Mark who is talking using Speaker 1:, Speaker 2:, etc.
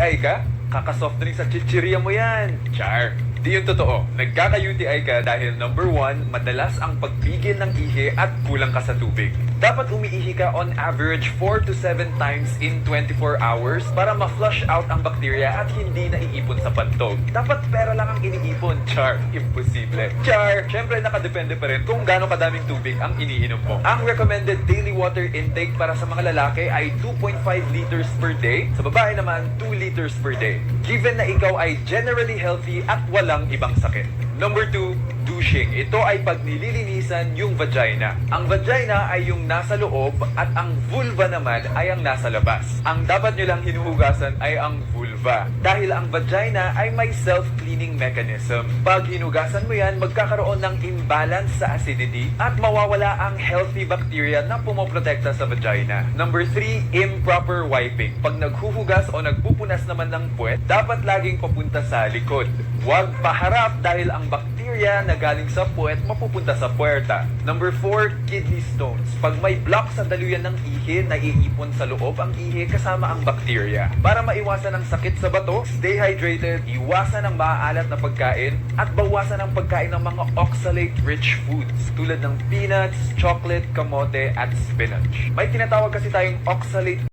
Speaker 1: UTI ka? Kakasoft drink sa chichirya mo yan. Char. Di yun totoo. Nagkaka-UTI ka dahil number one, madalas ang pagpigil ng ihi at kulang ka sa tubig. Dapat umiihi ka on average 4 to 7 times in 24 hours para ma-flush out ang bakterya at hindi naiipon sa pantog. Dapat pera lang ang iniipon. Char, imposible. Char, syempre nakadepende pa rin kung gaano kadaming tubig ang iniinom mo. Ang recommended daily water intake para sa mga lalaki ay 2.5 liters per day. Sa babae naman, 2 liters per day. Given na ikaw ay generally healthy at walang ibang sakit. Number 2, douching. Ito ay pag nililinisan yung vagina. Ang vagina ay yung nasa loob at ang vulva naman ay ang nasa labas. Ang dapat nyo lang hinuhugasan ay ang vulva. Dahil ang vagina ay may self-cleaning mechanism. Pag hinugasan mo yan, magkakaroon ng imbalance sa acidity at mawawala ang healthy bacteria na pumoprotekta sa vagina. Number 3, improper wiping. Pag naghuhugas o nagpupunas naman ng puwet, dapat laging papunta sa likod. Huwag paharap dahil ang bakterya na galing sa puwet mapupunta sa puwerta. Number 4, kidney stones. Pag may block sa daluyan ng ihi, naiipon sa loob ang ihi kasama ang bakterya. Para maiwasan ang sakit sa bato, stay hydrated, iwasan ang maaalat na pagkain, at bawasan ang pagkain ng mga oxalate-rich foods tulad ng peanuts, chocolate, kamote, at spinach. May tinatawag kasi tayong oxalate